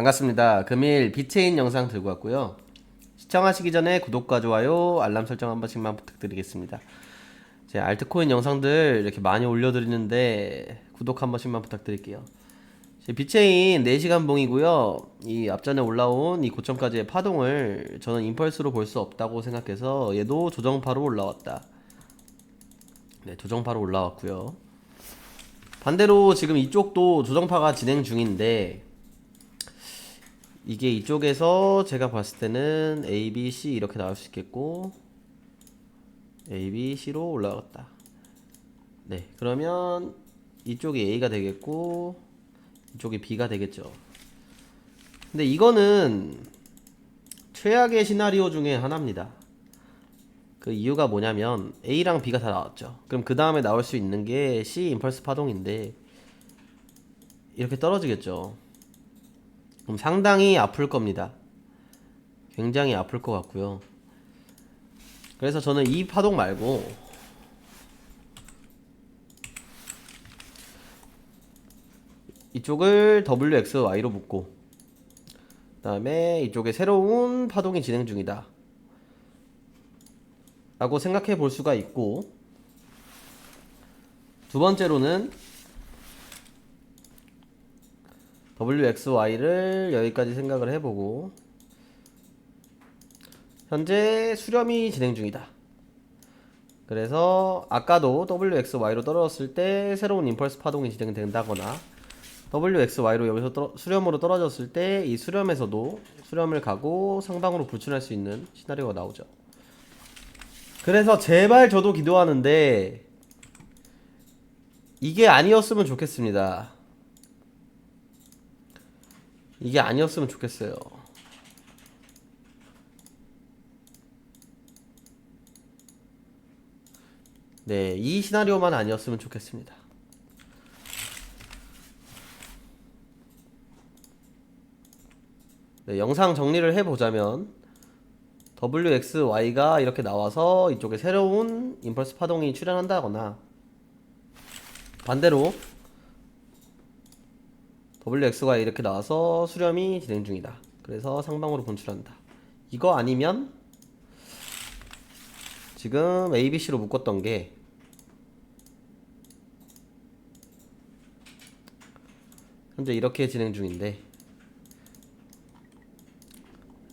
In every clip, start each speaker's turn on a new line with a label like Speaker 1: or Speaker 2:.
Speaker 1: 반갑습니다. 금일 비체인 영상 들고 왔고요. 시청하시기 전에 구독과 좋아요, 알람 설정 한 번씩만 부탁드리겠습니다. 제 알트코인 영상들 이렇게 많이 올려드리는데 구독 한 번씩만 부탁드릴게요. 제 비체인 4시간 봉이고요. 이 앞전에 올라온 이 고점까지의 파동을 저는 임펄스로 볼 수 없다고 생각해서 얘도 조정파로 올라왔다. 네, 조정파로 올라왔고요. 반대로 지금 이쪽도 조정파가 진행 중인데 이게 이쪽에서 제가 봤을 때는 A, B, C 이렇게 나올 수 있겠고 A, B, C로 올라갔다. 네, 그러면 이쪽이 A가 되겠고 이쪽이 B가 되겠죠. 근데 이거는 최악의 시나리오 중에 하나입니다. 그 이유가 뭐냐면 A랑 B가 다 나왔죠. 그럼 그 다음에 나올 수 있는 게 C 임펄스 파동인데 이렇게 떨어지겠죠. 그럼 상당히 아플 겁니다. 굉장히 아플 것 같고요. 그래서 저는 이 파동 말고 이쪽을 WXY로 묶고 그 다음에 이쪽에 새로운 파동이 진행 중이다. 라고 생각해 볼 수가 있고 두 번째로는 WXY를 여기까지 생각을 해보고 현재 수렴이 진행 중이다. 그래서 아까도 WXY로 떨어졌을 때 새로운 임펄스 파동이 진행된다거나 WXY로 여기서 떨어, 수렴으로 떨어졌을 때 이 수렴에서도 수렴을 가고 상방으로 불출할 수 있는 시나리오가 나오죠. 그래서 제발 저도 기도하는데 이게 아니었으면 좋겠습니다. 이게 아니었으면 좋겠어요. 네, 이 시나리오만 아니었으면 좋겠습니다. 네, 영상 정리를 해보자면 WXY가 이렇게 나와서 이쪽에 새로운 임펄스 파동이 출현한다거나 반대로 WXY 이렇게 나와서 수렴이 진행 중이다. 그래서 상방으로 분출한다. 이거 아니면 지금 ABC로 묶었던 게 현재 이렇게 진행 중인데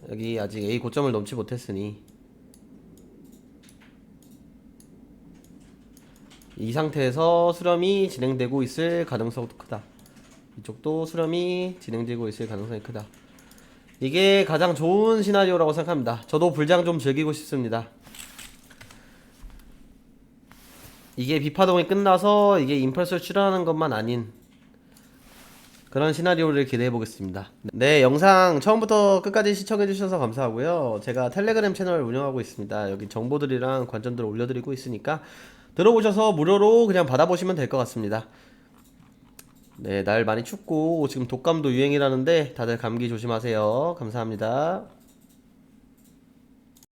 Speaker 1: 여기 아직 A 고점을 넘지 못했으니 이 상태에서 수렴이 진행되고 있을 가능성도 크다. 이쪽도 수렴이 진행되고 있을 가능성이 크다. 이게 가장 좋은 시나리오라고 생각합니다. 저도 불장 좀 즐기고 싶습니다. 이게 비파동이 끝나서 이게 임펄스를 출현하는 것만 아닌 그런 시나리오를 기대해 보겠습니다. 네, 영상 처음부터 끝까지 시청해 주셔서 감사하고요. 제가 텔레그램 채널 운영하고 있습니다. 여기 정보들이랑 관전들 올려드리고 있으니까 들어오셔서 무료로 그냥 받아보시면 될 것 같습니다. 네, 날 많이 춥고 지금 독감도 유행이라는데 다들 감기 조심하세요. 감사합니다.